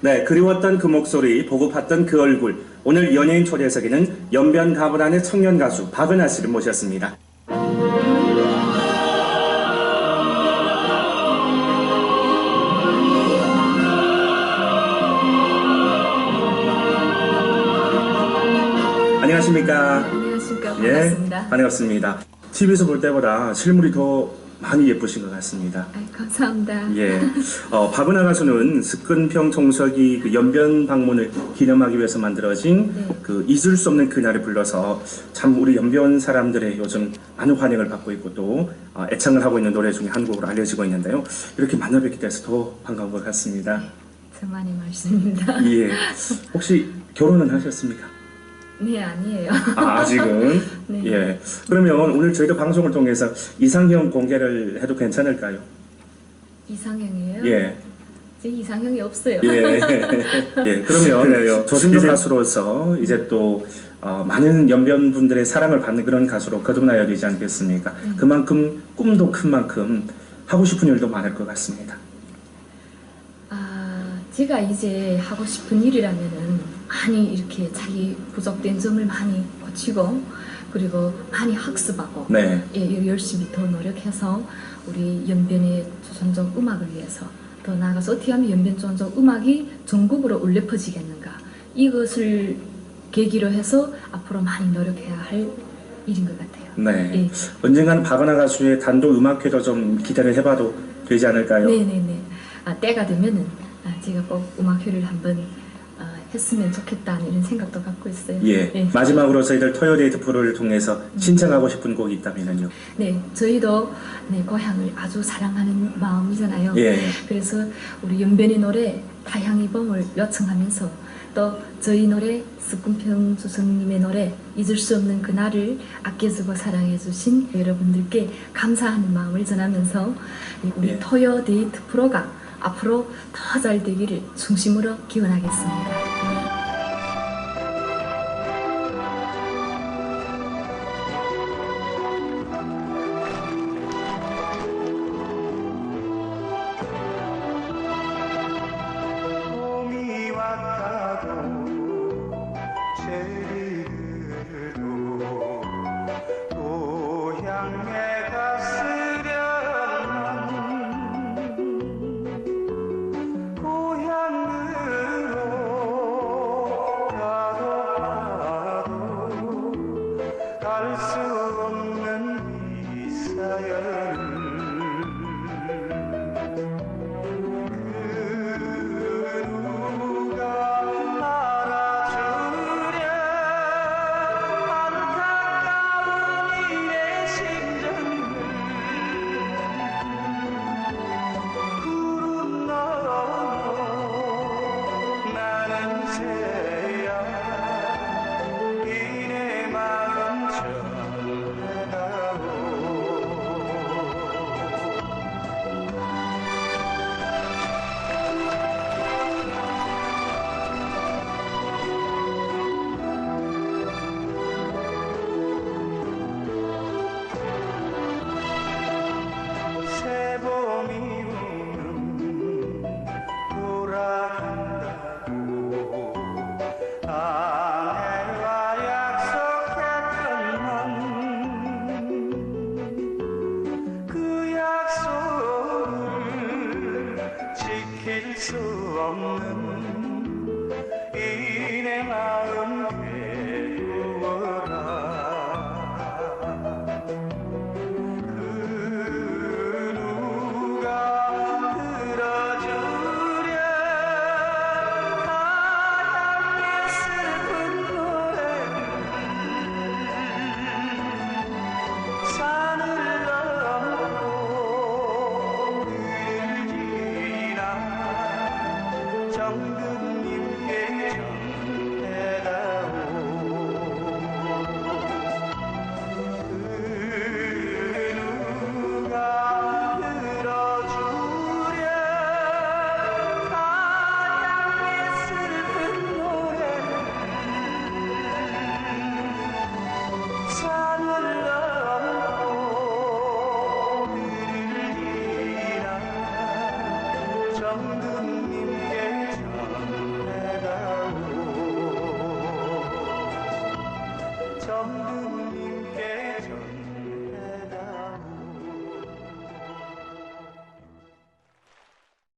네, 그리웠던 그 목소리, 보고 봤던 그 얼굴. 오늘 연예인 초대석에는 연변 가브란의 청년 가수 박은하 씨를 모셨습니다. 안녕하십니까? 안녕하십니까. 예, 반갑습니다. 반갑습니다. TV에서 볼 때보다 실물이 더 많이 예쁘신 것 같습니다. 아이, 감사합니다. 예. 어, 박은하 가수는 스끈평 총석이 그 연변 방문을 기념하기 위해서 만들어진 네. 그 잊을 수 없는 그날을 불러서 참 우리 연변 사람들의 요즘 많은 환영을 받고 있고 또 어, 애창을 하고 있는 노래 중에 한 곡으로 알려지고 있는데요. 이렇게 만나 뵙게 돼서 더 반가운 것 같습니다. 저만의 말씀입니다. 예. 혹시 결혼은 하셨습니까? 네, 아니에요. 아, 아직은? 네. 예. 그러면 오늘 저희가 방송을 통해서 이상형 공개를 해도 괜찮을까요? 이상형이에요? 예. 제 이상형이 없어요. 예. 예. 그러면 조승조 가수로서 이제 또 어, 많은 연변 분들의 사랑을 받는 그런 가수로 거듭나야 되지 않겠습니까? 그만큼 꿈도 큰 만큼 하고 싶은 일도 많을 것 같습니다. 아, 제가 이제 하고 싶은 일이라면은 많이 이렇게 자기 부족된 점을 많이 고치고 그리고 많이 학습하고 네. 예, 열심히 더 노력해서 우리 연변의 조선족 음악을 위해서 더 나아가서 어떻게 하면 연변 조선족 음악이 전국으로 울려 퍼지겠는가 이것을 계기로 해서 앞으로 많이 노력해야 할 일인 것 같아요. 네. 예. 언젠가는 박은하 가수의 단독 음악회도 좀 기대를 해봐도 되지 않을까요? 네네네. 아, 때가 되면은 아, 제가 꼭 음악회를 한번 아, 했으면 좋겠다는 이런 생각도 갖고 있어요. 예. 네. 마지막으로 저희들 토요데이트 프로를 통해서 신청하고 싶은 곡이 있다면요. 네, 저희도 네, 고향을 아주 사랑하는 마음이잖아요. 예. 그래서 우리 연변의 노래 다향이 봄을 요청하면서 또 저희 노래 스꿈평 주성님의 노래 잊을 수 없는 그날을 아껴주고 사랑해주신 여러분들께 감사하는 마음을 전하면서 우리 예. 토요 데이트 프로가 앞으로 더 잘 되기를 중심으로 기원하겠습니다. 사 없 down. 병들어